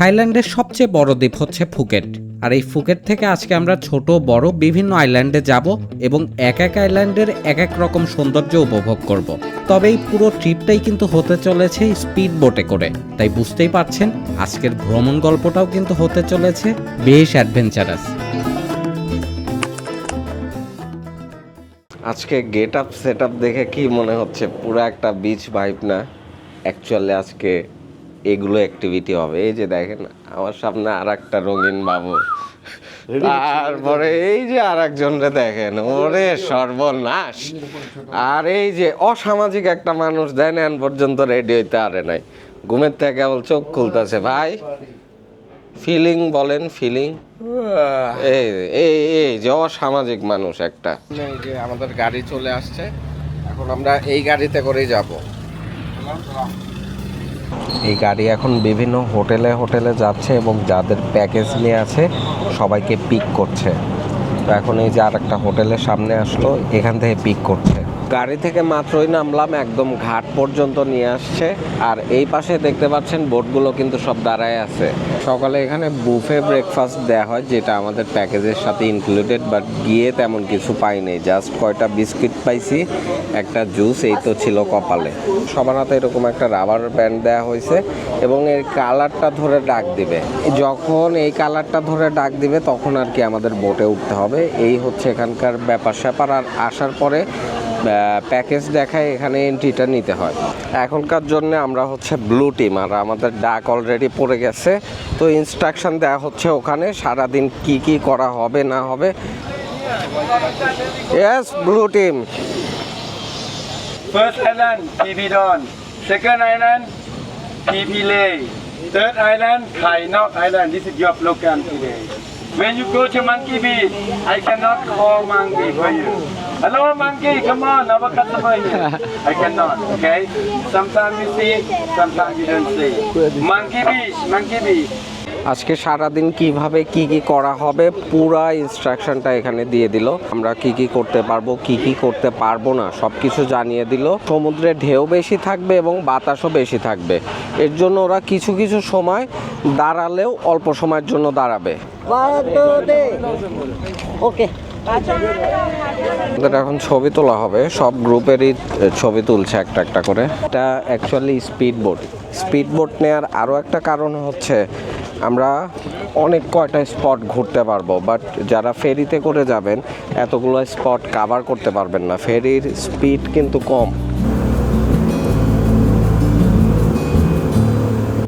থাইল্যান্ডের সবচেয়ে বড় দ্বীপ হচ্ছে ফুকেট। আর এই ফুকেট থেকে আজকে আমরা ছোট, বড় বিভিন্ন আইল্যান্ডে যাব এবং এক এক আইল্যান্ডের এক এক রকম সৌন্দর্য উপভোগ করব। তবে এই পুরো ট্রিপটাই কিন্তু হতে চলেছে স্পিড বোটে করে। তাই বুঝতেই পারছেন, আজকের ভ্রমণ গল্পটাও কিন্তু হতে চলেছে বেশ অ্যাডভেঞ্চারাস। আজকে গেট আপ সেট আপ দেখে কি মনে হচ্ছে? পুরো একটা বিচ ভাইব না? অ্যাকচুয়ালি আজকে এগুলো অ্যাক্টিভিটি হবে। এই যে দেখেন আমার সামনে আর একটা রঙিন বাবু। তারপরে এই যে আর একজনরে দেখেন ওরে সর্বনাশ। আর এই যে অসামাজিক একটা মানুষ দেন এখন পর্যন্ত রেডি হইতে আরে নাই। ঘুমের থেকে কেবল চোখ খুলতেছে ভাই। ফিলিং বলেন ফিলিং এই এই এই যে অসামাজিক মানুষ একটা। এই যে আমাদের গাড়ি চলে আসছে এখন আমরা এই গাড়িতে করেই যাব। এই গাড়ি এখন বিভিন্ন হোটেলে হোটেলে যাচ্ছে এবং যাদের প্যাকেজ নিয়ে আছে, সবাইকে পিক করছে। তো এখন এই যে আর একটা হোটেলের সামনে আসলো, এখান থেকে পিক করছে। গাড়ি থেকে মাত্রই নামলাম, একদম ঘাট পর্যন্ত নিয়ে আসছে। আর এই পাশে দেখতে পাচ্ছেন, বোটগুলো কিন্তু সব দাঁড়ায় আছে। সকালে এখানে বুফে ব্রেকফাস্ট দেওয়া হয়, যেটা আমাদের প্যাকেজের সাথে ইনক্লুডেড বাট গিয়ে তেমন কিছু পাইনি জাস্ট কয়টা বিস্কিট পাইছি, একটা জুস এই তো ছিল কপালে। সবার হাতে এরকম একটা রাবার ব্যান্ড দেওয়া হয়েছে, এবং এর কালারটা ধরে ডাক দিবে। যখন এই কালারটা ধরে ডাক দিবে, তখন আর কি আমাদের বোটে উঠতে হবে। এই হচ্ছে এখানকার ব্যাপার স্যাপার আর আসার পরে প্যাকেজ দেখায় এখানে এন্ট্রিটা নিতে হয়। এখনকার জন্য আমরা হচ্ছে ব্লু টিম আর আমাদের ডাক অলরেডি পড়ে গেছে। তো ইনস্ট্রাকশন দেওয়া হচ্ছে ওখানে, সারাদিন কি কি করা হবে, না হবে। Yes blue team. When you go to Monkey Beach, I cannot call monkey for you. Hello, monkey, come on, our customer here. I cannot, okay? Sometimes you see, sometimes you don't see. Monkey Beach, Monkey Beach. আজকে সারাদিন কীভাবে কি কি করা হবে পুরা ইনস্ট্রাকশনটা এখানে দিয়ে দিল। আমরা কি কি করতে পারব কি কি করতে পারব না সব কিছু জানিয়ে দিল। সমুদ্রে ঢেউ বেশি থাকবে এবং বাতাসও বেশি থাকবে। এর জন্য ওরা কিছু কিছু সময় দাঁড়ালেও অল্প সময়ের জন্য দাঁড়াবে। ওকে। আমাদের এখন ছবি তোলা হবে। সব গ্রুপেরই ছবি তুলছে একটা একটা করে। এটা actually speed boat speed boat নেওয়ার আরও একটা কারণ হচ্ছে আমরা অনেক কয়টা স্পট ঘুরতে পারব বাট যারা ফেরিতে করে যাবেন, এতগুলো স্পট কাভার করতে পারবেন না। ফেরির স্পিড কিন্তু কম।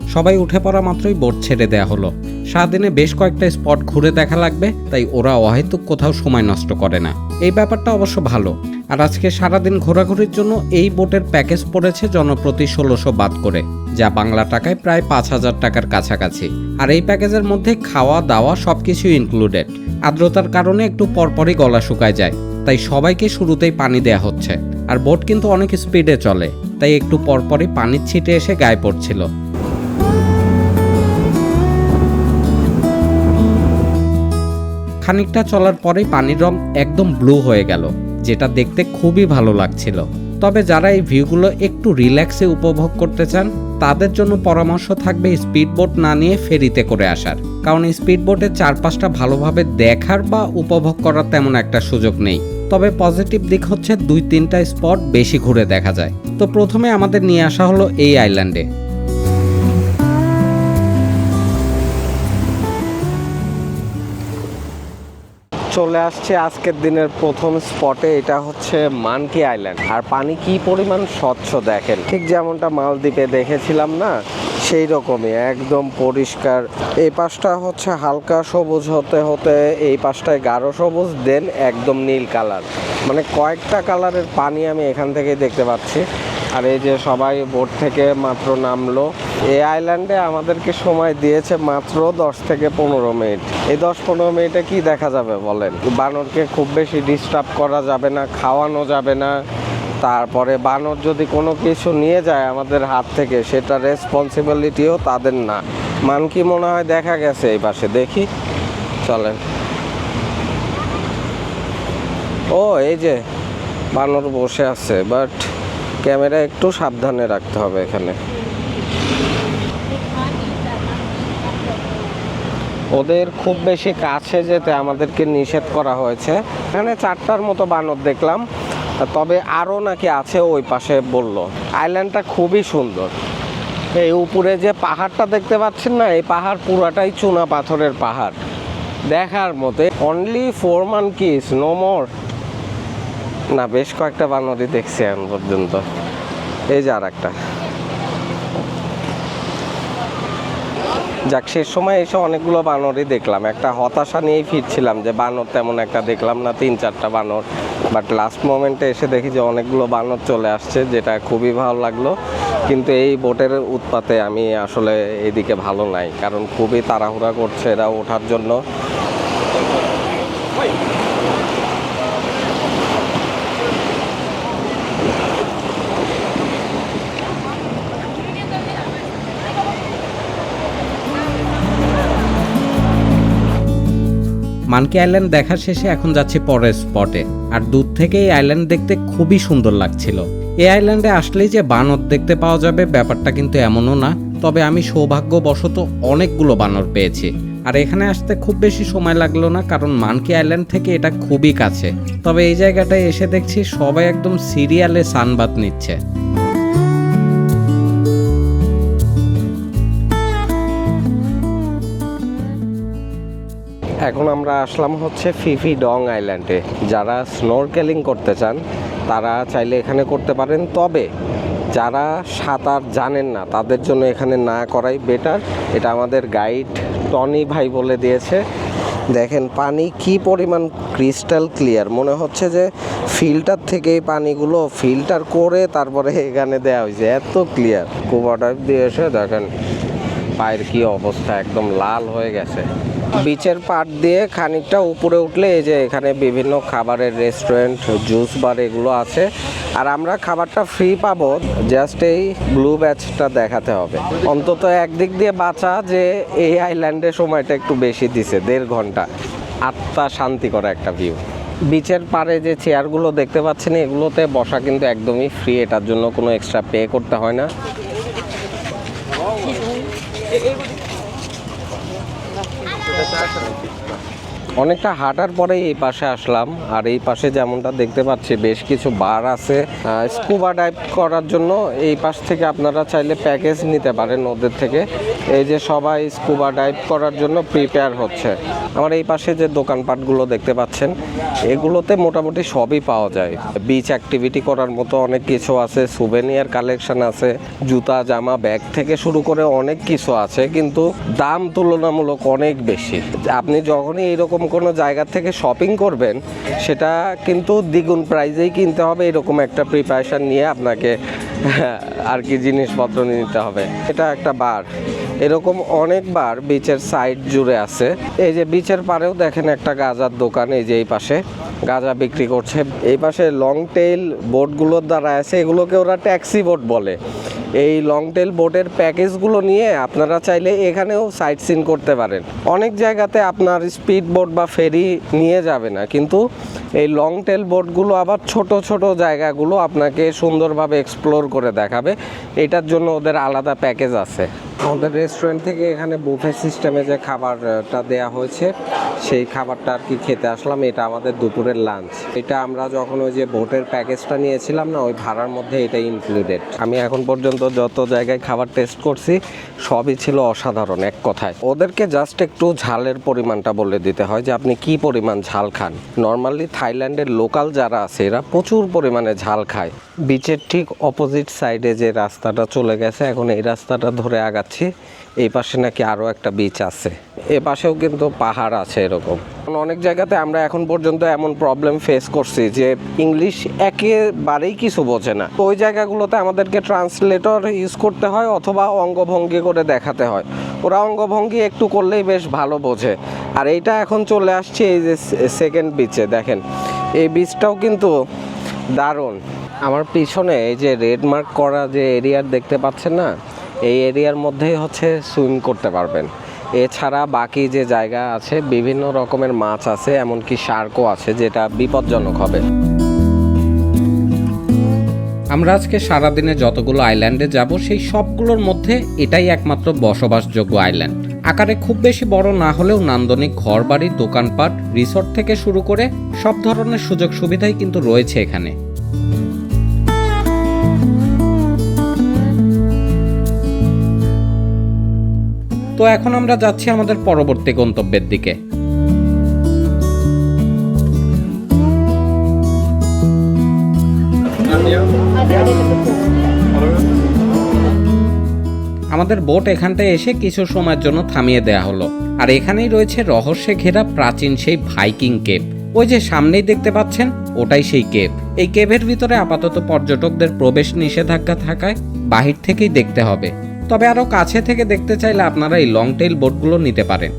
সবাই উঠে পড়া মাত্রই বোট ছেড়ে দেয়া হলো। সারাদিনে বেশ কয়েকটা স্পট ঘুরে দেখা লাগবে, তাই ওরা অহেতুক কোথাও সময় নষ্ট করে না। এই ব্যাপারটা অবশ্য ভালো। আর আজকে সারাদিন ঘোরাঘুরির জন্য এই বোটের প্যাকেজ পড়েছে জনপ্রতি ষোলোশো বাদ করে, যা বাংলা টাকায় প্রায় পাঁচ হাজার টাকার কাছাকাছি। আর এই প্যাকেজের মধ্যে খাওয়া, দাওয়া সব কিছুই ইনক্লুডেড আর্দ্রতার কারণে একটু পরপরই গলা শুকায় যায়, তাই সবাইকে শুরুতেই পানি দেয়া হচ্ছে। আর বোট কিন্তু অনেক স্পিডে চলে, তাই একটু পরপরই পানির ছিটে এসে গায়ে পড়ছিল। খানিকটা চলার পরেই পানির রং একদম ব্লু হয়ে গেল। যেটা দেখতে খুবই ভালো লাগছিল। তবে যারা এই ভিউগুলো একটু রিল্যাক্সে উপভোগ করতে চান, তাদের জন্য পরামর্শ থাকবে স্পিড বোট না নিয়ে ফেরিতে করে আসার। কারণ স্পিড বোটের চারপাশটা ভালোভাবে দেখার বা উপভোগ করার তেমন একটা সুযোগ নেই। তবে পজিটিভ দিক হচ্ছে দুই তিনটা স্পট বেশি ঘুরে দেখা যায়। তো প্রথমে আমাদের নিয়ে আসা হলো এই আইল্যান্ডে। চলে আসছে আজকের দিনের প্রথম স্পটে এটা হচ্ছে মানকি আইল্যান্ড আর পানি কি পরিমাণ স্বচ্ছ দেখেন? ঠিক যেমনটা মালদ্বীপে দেখেছিলাম না, সেই রকমই, একদম পরিষ্কার। এই পাশটা হচ্ছে হালকা সবুজ হতে হতে, এই পাশটায় গাঢ় সবুজ দেন একদম নীল কালার মানে কয়েকটা কালারের পানি আমি এখান থেকেই দেখতে পাচ্ছি। আর এই যে সবাই বোট থেকে মাত্র নামলো এই আইল্যান্ডে আমাদেরকে সময় দিয়েছে মাত্র দশ থেকে পনেরো মিনিট। এই দশ পনেরো মিনিটে কি দেখা যাবে বলেন? বানরকে খুব বেশি ডিস্টার্ব করা যাবে না, খাওয়ানো যাবে না। তারপরে বানর যদি কোনো কিছু নিয়ে যায় আমাদের হাত থেকে, সেটা রেসপন্সিবিলিটিও তাদের না। মান কি মনে হয় দেখা গেছে এই পাশে, দেখি। চলেন। ও, এই যে বানর বসে আছে বাট ক্যামেরা একটু সাবধানে রাখতে হবে এখানে। ওদের খুব বেশি কাছে যেতে আমাদেরকে নিষেধ করা হয়েছে। এখানে চারটার মতো বানর দেখলাম, তবে আরও নাকি আছে ওই পাশে বলল। আইল্যান্ডটা খুবই সুন্দর। এই উপরে যে পাহাড়টা দেখতে পাচ্ছেন না, এই পাহাড় পুরাটাই চুনা পাথরের পাহাড়। দেখার মতে only for man kiss no more না, বেশ কয়েকটা বানরই দেখছি এখন পর্যন্ত। এই যে আর একটা যাক, সে সময় এসে অনেকগুলো বানরই দেখলাম। একটা হতাশা নিয়েই ফিরছিলাম যে বানর তেমন একটা দেখলাম না, তিন চারটা বানর। বাট লাস্ট মোমেন্টে এসে দেখি যে অনেকগুলো বানর চলে আসছে, যেটা খুবই ভালো লাগল। কিন্তু এই বোটের উৎপাতে আমি আসলে এদিকে ভালো নাই, কারণ খুবই তাড়াহুড়া করছে এরা ওঠার জন্য। মানকি আইল্যান্ড দেখা শেষে এখন যাচ্ছি পরের স্পটে। আর দূর থেকে এই আইল্যান্ড দেখতে খুবই সুন্দর লাগছিল। এই আইল্যান্ডে আসলেই যে বানর দেখতে পাওয়া যাবে ব্যাপারটা কিন্তু এমনও না, তবে আমি সৌভাগ্যবশত অনেকগুলো বানর পেয়েছি। আর এখানে আসতে খুব বেশি সময় লাগল না, কারণ মানকি আইল্যান্ড থেকে এটা খুবই কাছে। তবে এই জায়গাটায় এসে দেখছি সবাই একদম সিরিয়ালে সানবাত নিচ্ছে। এখন আমরা আসলাম হচ্ছে ফিফি ডং আইল্যান্ডে। যারা স্নোরকেলিং করতে চান, তারা চাইলে এখানে করতে পারেন। তবে যারা সাঁতার জানেন না, তাদের জন্য এখানে না করাই বেটার এটা আমাদের গাইড টনি ভাই বলে দিয়েছে। দেখেন, পানি কি পরিমাণ ক্রিস্টাল ক্লিয়ার মনে হচ্ছে যে ফিল্টার থেকে পানিগুলো ফিল্টার করে তারপরে এখানে দেওয়া হয়েছে। এত ক্লিয়ার কুবা দিয়ে এসে দেখেন। পায়ের কি অবস্থা? একদম লাল হয়ে গেছে। বিচের পাট দিয়ে খানিকটা উপরে উঠলে এই যে এখানে বিভিন্ন খাবারের রেস্টুরেন্ট জুস বার এগুলো আছে। আর আমরা খাবারটা ফ্রি পাবো জাস্ট এই ব্লু ব্যাচটা দেখাতে হবে। অন্তত একদিক দিয়ে বাঁচা যে এই আইল্যান্ডে সময়টা একটু বেশি দিছে, দেড় ঘণ্টা। আত্মা শান্তি করা একটা ভিউ বিচের পারে যে চেয়ারগুলো দেখতে পাচ্ছেন, এগুলোতে বসা কিন্তু একদমই ফ্রি এটার জন্য কোনো এক্সট্রা পে করতে হয় না। অনেকটা হাঁটার পরে এই পাশে আসলাম, আর এই পাশে যেমনটা দেখতে পাচ্ছি বেশ কিছু বার আছে। স্কুবা ডাইভ করার জন্য এই পাশ থেকে আপনারা চাইলে প্যাকেজ নিতে পারেন ওদের থেকে। এই যে সবাই স্কুবা ডাইভ করার জন্য প্রিপেয়ার হচ্ছে। আমার এই পাশে যে দোকানপাটগুলো দেখতে পাচ্ছেন, এগুলোতে মোটামুটি সবই পাওয়া যায়। বিচ অ্যাক্টিভিটি করার মতো অনেক কিছু আছে সুভেনিয়ার কালেকশন আছে, জুতা, জামা ব্যাগ থেকে শুরু করে অনেক কিছু আছে, কিন্তু দাম তুলনামূলক অনেক বেশি। আপনি যখনই এইরকম কোনো জায়গা থেকে শপিং করবেন, সেটা কিন্তু দ্বিগুণ প্রাইজেই কিনতে হবে, এরকম একটা প্রিপারেশান নিয়ে আপনাকে আর কি জিনিসপত্র নিতে হবে। এটা একটা বার। এরকম অনেক বার বিচের সাইড জুড়ে আছে। এই যে বিচের পারেও দেখেন একটা গাজার দোকান, এই যে এই পাশে। গাঁজা বিক্রি করছে। এই পাশে লং টেইল বোটগুলোর দ্বারা আছে, এগুলোকে ওরা ট্যাক্সি বোট বলে। এই লং টেল বোটের প্যাকেজগুলো নিয়ে আপনারা চাইলে এখানেও সাইট সিন করতে পারেন। অনেক জায়গাতে আপনার স্পিড বোট বা ফেরি নিয়ে যাবে না, কিন্তু এই লং টেল বোটগুলো আবার ছোট ছোট জায়গাগুলো আপনাকে সুন্দরভাবে এক্সপ্লোর করে দেখাবে। এটার জন্য ওদের আলাদা প্যাকেজ আছে। আমাদের রেস্টুরেন্ট থেকে এখানে বুফে সিস্টেমে যে খাবারটা দেয়া হয়েছে, সেই খাবারটা আর কি খেতে আসলাম। এটা আমাদের দুপুরের লাঞ্চ এটা আমরা যখন ওই যে বোটের প্যাকেজটা নিয়েছিলাম না, ওই ভাড়ার মধ্যে এটা ইনক্লুডেড আমি এখন পর্যন্ত যত জায়গায় খাবার টেস্ট করছি, সবই ছিল অসাধারণ এক কথায়। ওদেরকে জাস্ট একটু ঝালের পরিমাণটা বলে দিতে হয় যে, আপনি কি পরিমাণ ঝাল খান? নর্মালি থাইল্যান্ডের লোকাল যারা আছে, এরা প্রচুর পরিমাণে ঝাল খায়। বিচের ঠিক অপোজিট সাইডে যে রাস্তাটা চলে গেছে, এখন এই রাস্তাটা ধরে আগাচ্ছি, এই পাশে নাকি আরও একটা বিচ আছে। এ পাশেও কিন্তু পাহাড় আছে এরকম। অনেক জায়গাতে আমরা এখন পর্যন্ত এমন প্রবলেম ফেস করছি যে ইংলিশ একেবারেই কিছু বোঝে না। ওই জায়গাগুলোতে আমাদেরকে ট্রান্সলেটর ইউজ করতে হয় অথবা অঙ্গভঙ্গি করে দেখাতে হয়। ওরা অঙ্গভঙ্গি একটু করলেই বেশ ভালো বোঝে। আর এইটা এখন চলে আসছে এই যে সেকেন্ড বিচে দেখেন। এই বিচটাও কিন্তু দারুণ। আমার পিছনে এই যে রেড মার্ক করা যে এরিয়ার দেখতে পাচ্ছেন না, এই এরিয়ার মধ্যেই হচ্ছে সুইম করতে পারবেন। এছাড়া বাকি যে জায়গা আছে, বিভিন্ন রকমের মাছ আছে, এমনকি শার্কও আছে, যেটা বিপজ্জনক হবে। আমরা আজকে সারাদিনে যতগুলো আইল্যান্ডে যাব, সেই সবগুলোর মধ্যে এটাই একমাত্র বসবাসযোগ্য আইল্যান্ড আকারে খুব বেশি বড় না হলেও নান্দনিক ঘরবাড়ি, দোকানপাট রিসোর্ট থেকে শুরু করে সব ধরনের সুযোগ সুবিধাই কিন্তু রয়েছে এখানে। তো এখন আমরা যাচ্ছি আমাদের পরবর্তী গন্তব্যের দিকে। আমাদের বোট এখানটায় এসে কিছু সময়ের জন্য থামিয়ে দেয়া হলো। আর এখানেই রয়েছে রহস্যে ঘেরা প্রাচীন সেই ভাইকিং কেপ ওই যে সামনেই দেখতে পাচ্ছেন, ওটাই সেই কেপ এই কেভের ভিতরে আপাতত পর্যটকদের প্রবেশ নিষেধাজ্ঞা থাকায় বাহির থেকেই দেখতে হবে। তবে আরও কাছে থেকে দেখতে চাইলে আপনারা এই লং টেইল বোটগুলো নিতে পারেন।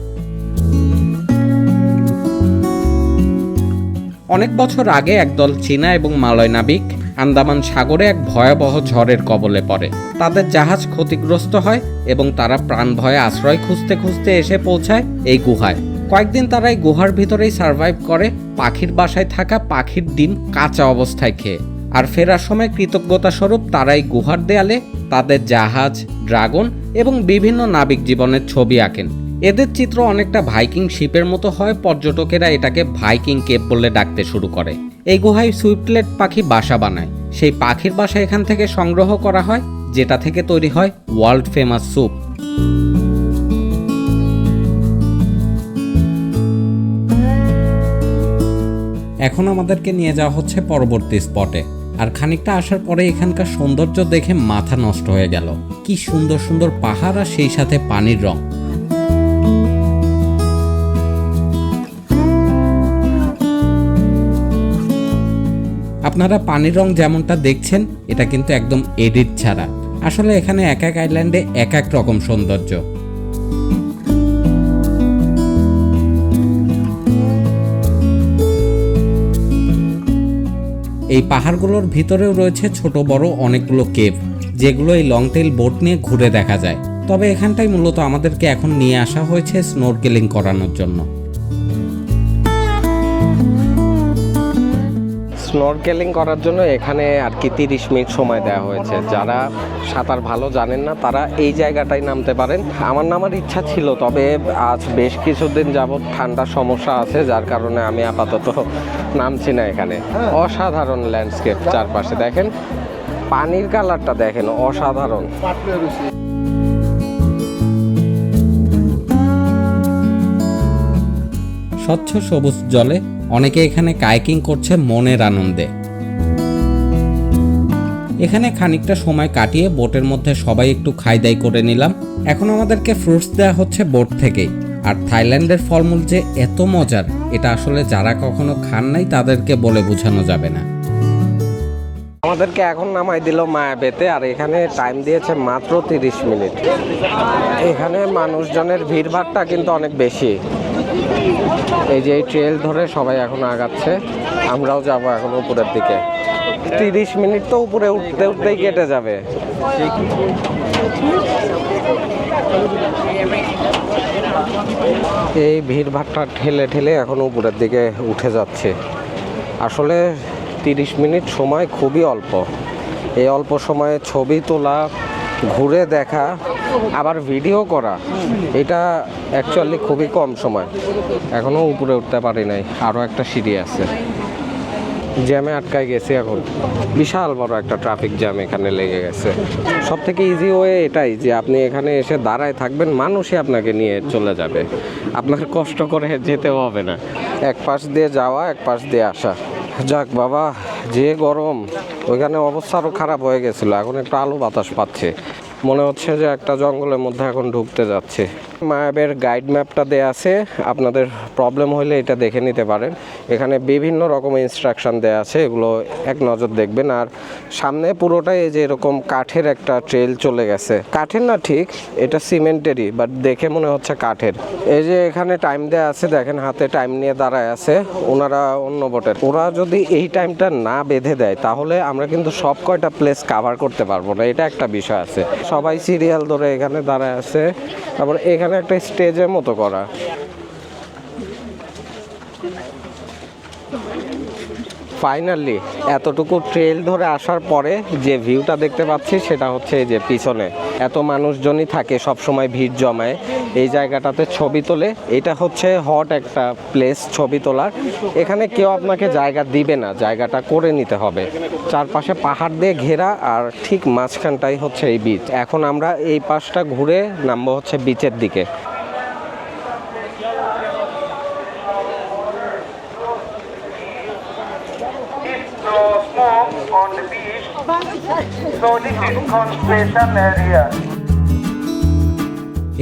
অনেক বছর আগে একদল চীনা এবং মালয় নাবিক আন্দামান সাগরে এক ভয়াবহ ঝড়ের কবলে পড়ে। তাদের জাহাজ ক্ষতিগ্রস্ত হয় এবং তারা প্রাণ ভয়ে আশ্রয় খুঁজতে খুঁজতে এসে পৌঁছায় এই গুহায়। কয়েকদিন তারা এই গুহার ভিতরেই সার্ভাইভ করে, পাখির বাসায় থাকা পাখির ডিম কাঁচা অবস্থায় খেয়ে। আর ফেরার সময় কৃতজ্ঞতা স্বরূপ তারা এই গুহার দেয়ালে তাদের জাহাজ, ড্রাগন এবং বিভিন্ন নাবিক জীবনের ছবি আঁকেন। এদের চিত্র অনেকটা ভাইকিং শিপের মতো হয়, পর্যটকেরা এটাকে ভাইকিং কেপ বলে ডাকতে শুরু করে। এই গুহায় সুইফটলেট পাখি বাসা বানায়। সেই পাখির বাসা এখান থেকে সংগ্রহ করা হয়, যেটা থেকে তৈরি হয় ওয়ার্ল্ড ফেমাস স্যুপ। এখন আমাদেরকে নিয়ে যাওয়া হচ্ছে পরবর্তী স্পটে। আর খানিকটা আসার পরে এখানকার সৌন্দর্য দেখে মাথা নষ্ট হয়ে গেল। কি সুন্দর সুন্দর পাহাড় আর সেই সাথে পানির রং। আপনারা পানির রং যেমনটা দেখছেন, এটা কিন্তু একদম এডিট ছাড়া। আসলে এখানে এক এক আইল্যান্ডে এক এক রকম সৌন্দর্য। এই পাহাড়গুলোর ভিতরেও রয়েছে ছোট, বড় অনেকগুলো কেভ, যেগুলো এই লং টেইল বোট নিয়ে ঘুরে দেখা যায়। তবে এখানটাই মূলত আমাদেরকে এখন নিয়ে আসা হয়েছে স্নোরকেলিং করানোর জন্য। স্নরকেলিং করার জন্য এখানে আর কি তিরিশ মিনিট সময় দেওয়া হয়েছে। যারা সাঁতার ভালো জানেন না, তারা এই জায়গাটায় নামতে পারেন। আমার নামার ইচ্ছা ছিল, তবে আজ বেশ কিছুদিন যাবৎ ঠান্ডার সমস্যা আছে, যার কারণে আমি আপাতত নামছি না এখানে। অসাধারণ ল্যান্ডস্কেপ চারপাশে। দেখেন, পানির কালারটা দেখেন, অসাধারণ। স্বচ্ছ সবুজ জলে অনেকে এখানে কায়াকিং করছে মনের আনন্দে। এখানে খানিকটা সময় কাটিয়ে বোটের মধ্যে সবাই একটু খাই দাই করে নিলাম। এখন আমাদেরকে ফ্রুটস দেওয়া হচ্ছে বোট থেকেই। আর থাইল্যান্ডের ফলমূল যে এত মজার, এটা আসলে যারা কখনো খান নাই তাদেরকে বলে বোঝানো যাবে না। আমাদেরকে এখন নামাই দিল মায়াবেতে, আর এখানে টাইম দিয়েছে মাত্র তিরিশ মিনিট। এখানে মানুষজনের ভিড়ভাড়টা কিন্তু অনেক বেশি। এই যে এই ট্রেল ধরে সবাই এখন আগাচ্ছে, আমরাও যাব এখন উপরের দিকে। তিরিশ মিনিট তো উপরে উঠতে উঠতেই কেটে যাবে। এই ভিড়ভাড়টা ঠেলে ঠেলে এখন উপরের দিকে উঠে যাচ্ছে। আসলে তিরিশ মিনিট সময় খুবই অল্প। এই অল্প সময়ে ছবি তোলা ঘুরে দেখা, আবার ভিডিও করা, এটা অ্যাকচুয়ালি খুবই কম সময়। এখনও উপরে উঠতে পারি নাই আরও একটা সিঁড়ি আছে। জ্যামে আটকায় গেছি এখন। বিশাল বড় একটা ট্রাফিক জ্যাম এখানে লেগে গেছে। সব থেকে ইজি ওয়ে এটাই যে আপনি এখানে এসে দাঁড়ায় থাকবেন, মানুষই আপনাকে নিয়ে চলে যাবে। আপনার কষ্ট করে যেতেও হবে না। এক পাশ দিয়ে যাওয়া, এক পাশ দিয়ে আসা। যাক বাবা, যে গরম, ওইখানে অবস্থা আরও খারাপ হয়ে গেছিল, এখন একটু আলো বাতাস পাচ্ছে। মনে হচ্ছে যে একটা জঙ্গলের মধ্যে এখন ঢুকতে যাচ্ছে। মায়াবের গাইড ম্যাপটা দেয়া আছে। আপনাদের প্রবলেম হলে এটা দেখে নিতে পারেন। এখানে বিভিন্ন রকম ইনস্ট্রাকশন দেয়া আছে, এগুলো এক নজর দেখবেন। আর সামনে পুরোটাই যে এরকম কাঠের একটা ট্রেল চলে গেছে। কাঠের না ঠিক, এটা সিমেন্টেরই বাট দেখে মনে হচ্ছে কাঠের। এই যে এখানে টাইম দেয়া আছে, দেখেন হাতে টাইম নিয়ে দাঁড়ায় আছে। ওনারা অন্য বটের ওরা যদি এই টাইমটা না বেঁধে দেয়, তাহলে আমরা কিন্তু সব কয়টা প্লেস কাভার করতে পারব না। এটা একটা বিষয় আছে। সবাই সিরিয়াল ধরে এখানে দাঁড়ায় আছে। তারপর এখানে একটা স্টেজের মতো করা। ফাইনালি এতটুকু ট্রেল ধরে আসার পরে যে ভিউটা দেখতে পাচ্ছি সেটা হচ্ছে এই যে পিছনে। এত মানুষজনই থাকে সব সময় ভিড় জমায়। এই জায়গাটাতে ছবি তোলে, এটা হচ্ছে হট একটা প্লেস ছবি তোলার। এখানে কেউ আপনাকে জায়গা দিবে না, জায়গাটা করে নিতে হবে। চারপাশে পাহাড় দিয়ে ঘেরা আর ঠিক মাঝখানটাই হচ্ছে এই বিচ এখন আমরা এই পাশটা ঘুরে নামবো হচ্ছে বিচের দিকে।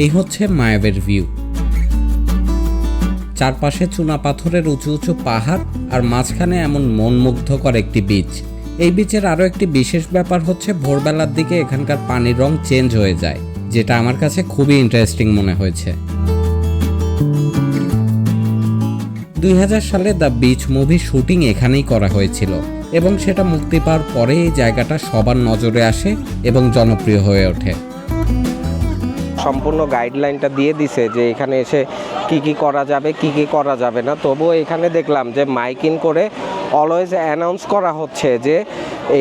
এই হচ্ছে মায়াবের ভিউ চারপাশে চুনা পাথরের উঁচু উঁচু পাহাড় আর মাঝখানে এমন মনমুগ্ধকর একটি বিচ এই বিচের আরও একটি বিশেষ ব্যাপার হচ্ছে ভোরবেলার দিকে এখানকার পানির রং চেঞ্জ হয়ে যায়, যেটা আমার কাছে খুবই ইন্টারেস্টিং মনে হয়েছে। দুই হাজার সালে দ্য বিচ মুভি শুটিং এখানেই করা হয়েছিল। এবং সেটা মুক্তি পাওয়ার পরে এই জায়গাটা সবার নজরে আসে এবং জনপ্রিয় হয়ে ওঠে। সম্পূর্ণ গাইডলাইনটা দিয়ে দিছে যে এখানে এসে কি কি করা যাবে, কি কি করা যাবে না। তবুও এখানে দেখলাম যে মাইকিং করে অলওয়েজ অ্যানাউন্স করা হচ্ছে যে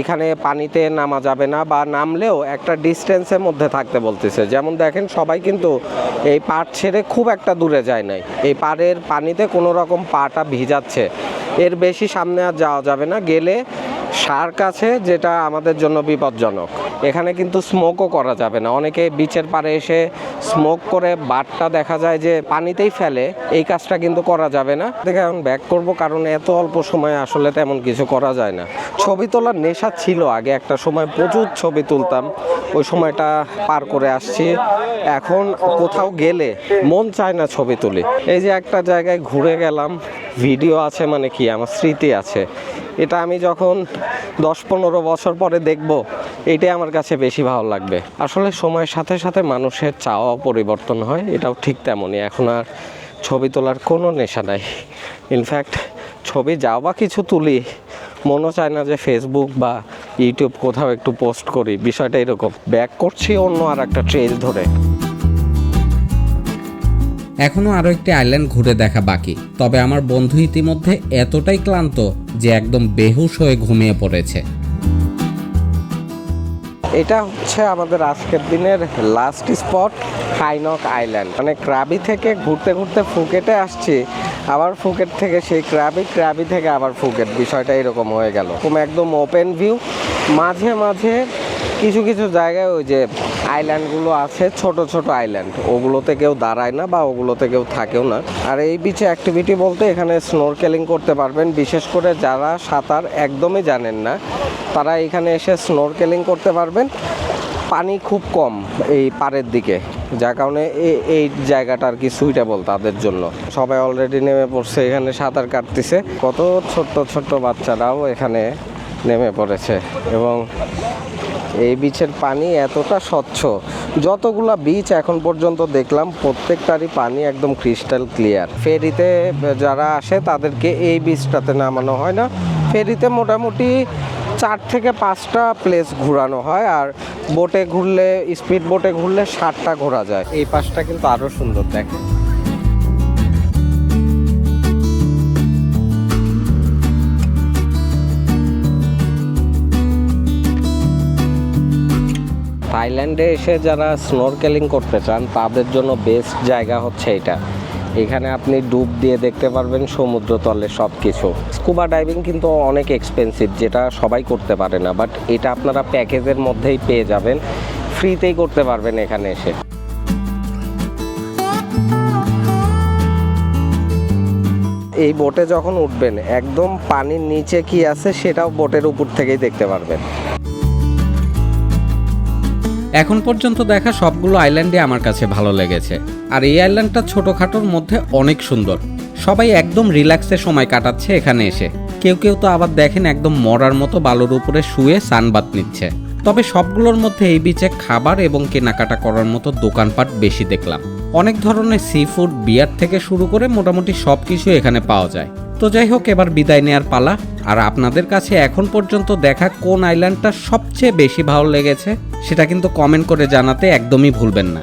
এখানে পানিতে নামা যাবে না বা নামলেও একটা ডিস্টেন্সের মধ্যে থাকতে বলতেছে। যেমন দেখেন, সবাই কিন্তু এই পাট ছেড়ে খুব একটা দূরে যায় নাই। এই পাড়ের পানিতে কোনো রকম পাটা ভিজাচ্ছে। এর বেশি সামনে আর যাওয়া যাবে না। গেলে সার আছে যেটা আমাদের জন্য বিপজ্জনক। এখানে কিন্তু স্মোকও করা যাবে না। অনেকে বিচের পারে এসে স্মোক করে বাটটা দেখা যায় যে পানিতেই ফেলে। এই কাজটা কিন্তু করা যাবে না। দেখে এখন ব্যাক করব কারণ এত অল্প সময়ে আসলে তেমন কিছু করা যায় না। ছবি তোলার নেশা ছিল আগে। একটা সময় প্রচুর ছবি তুলতাম। ওই সময়টা পার করে আসছি। এখন কোথাও গেলে মন চায় না ছবি তুলি। এই যে একটা জায়গায় ঘুরে গেলাম। ভিডিও আছে মানে কি? আমার স্মৃতি আছে। এটা আমি যখন দশ পনেরো বছর পরে দেখব, এটাই আমার কাছে বেশি ভালো লাগবে। আসলে সময়ের সাথে সাথে মানুষের চাওয়া পরিবর্তন হয়, এটাও ঠিক তেমনই। এখন আর ছবি তোলার কোনো নেশা নাই। ইনফ্যাক্ট ছবি যাও বা কিছু তুলি, মনও চায় না যে ফেসবুক বা ইউটিউব কোথাও একটু পোস্ট করি। বিষয়টা এরকম। ব্যাক করছি অন্য আর একটা ট্রেল ধরে। এখনও আরও একটি আইল্যান্ড ঘুরে দেখা বাকি। তবে আমার বন্ধু ইতিমধ্যে এতটাই ক্লান্ত যে একদম বেহুশ হয়ে ঘুমিয়ে পড়েছে। এটা হচ্ছে আমাদের আজকের দিনের লাস্ট স্পট হাইনক আইল্যান্ড মানে ক্রাবি থেকে ঘুরতে ঘুরতে ফুকেটে আসছি, আবার ফুকেট থেকে সেই ক্রাবি ক্রাবি থেকে আবার ফুকেট বিষয়টা এরকম হয়ে গেল। একদম ওপেন ভিউ মাঝে মাঝে কিছু কিছু জায়গায় ওই যে আইল্যান্ডগুলো আছে, ছোট ছোট আইল্যান্ড ওগুলোতে কেউ দাঁড়ায় না বা ওগুলোতে কেউ থাকেও না। আর এই বিচে অ্যাক্টিভিটি বলতে এখানে স্নোরকেলিং করতে পারবেন। বিশেষ করে যারা সাঁতার একদমই জানেন না, তারা এখানে এসে স্নোরকেলিং করতে পারবেন। পানি খুব কম এই পাড়ের দিকে, যার কারণে এই জায়গাটা আর কি সুইটেবল তাদের জন্য। সবাই অলরেডি নেমে পড়ছে, এখানে সাঁতার কাটতেছে। কত ছোট্ট ছোট্ট বাচ্চারাও এখানে নেমে পড়েছে। এবং এই বিচের পানি এতটা স্বচ্ছ। যতগুলা বিচ এখন পর্যন্ত দেখলাম, প্রত্যেকটারই পানি একদম ক্রিস্টাল ক্লিয়ার ফেরিতে যারা আসে, তাদেরকে এই বিচটাতে নামানো হয় না। ফেরিতে মোটামুটি চার থেকে পাঁচটা প্লেস ঘোরানো হয়, আর বোটে ঘুরলে স্পিড বোটে ঘুরলে ষাটটা ঘোরা যায়। এই পাশটা কিন্তু আরও সুন্দর দেখে থাইল্যান্ডে এসে যারা স্নোরকেলিং করতে চান, তাদের জন্য বেস্ট জায়গা হচ্ছে এটা। এখানে আপনি ডুব দিয়ে দেখতে পারবেন সমুদ্র তলে সব কিছু স্কুবা ডাইভিং কিন্তু অনেক এক্সপেন্সিভ যেটা সবাই করতে পারে না বাট এটা আপনারা প্যাকেজের মধ্যেই পেয়ে যাবেন। ফ্রিতেই করতে পারবেন এখানে এসে। এই বোটে যখন উঠবেন, একদম পানির নিচে কি আছে, সেটাও বোটের উপর থেকেই দেখতে পারবেন। এখন পর্যন্ত দেখা সবগুলো আইল্যান্ডই আমার কাছে ভালো লেগেছে। আর এই আইল্যান্ডটা ছোটোখাটোর মধ্যে অনেক সুন্দর। সবাই একদম রিল্যাক্সে সময় কাটাচ্ছে এখানে এসে। কেউ কেউ তো আবার দেখেন একদম মরার মতো বালুর উপরে শুয়ে সানবাত নিচ্ছে। তবে সবগুলোর মধ্যে এই বিচে খাবার এবং কেনাকাটা করার মতো দোকানপাট বেশি দেখলাম। অনেক ধরনের সি ফুড বিয়ার থেকে শুরু করে মোটামুটি সব কিছু এখানে পাওয়া যায়। তো যাই হোক, এবার বিদায় নেওয়ার পালা। আর আপনাদের কাছে এখন পর্যন্ত দেখা কোন আইল্যান্ডটা সবচেয়ে বেশি ভালো লেগেছে, সেটা কিন্তু কমেন্ট করে জানাতে একদমই ভুলবেন না।